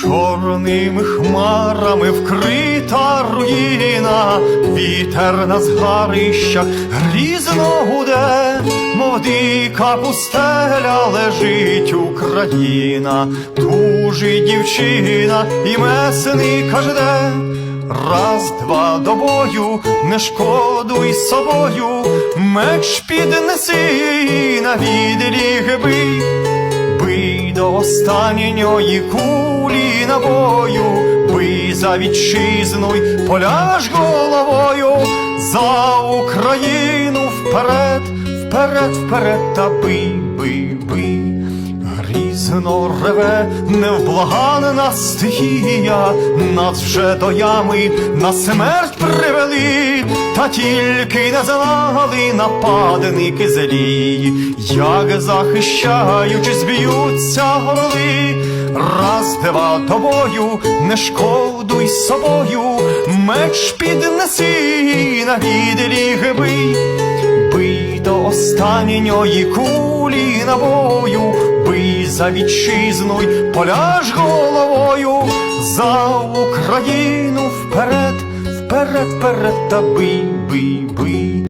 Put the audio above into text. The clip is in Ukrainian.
Чорними хмарами вкрита руїна, вітер на згарищах грізно гуде, мов дика пустеля лежить Україна, тужить дівчина і месника жде. Раз, два до бою, не шкодуй собою, меч піднеси на відліг бий. Останньої кулі набою, бий за вітчизну й поляж головою, за Україну вперед, вперед, вперед, та бий, бий, бий. Грізно реве невблаганна стихія, нас вже до ями на смерть привели, та тільки не знали нападники злі, як захищаючись, б'ються горли, раз два до бою, не шкодуй собою, меч піднеси на відліг бий. Бий до останньої кулі набою, за вітчизну й поляж головою, за Україну вперед, вперед, вперед, та бий, бий, бий.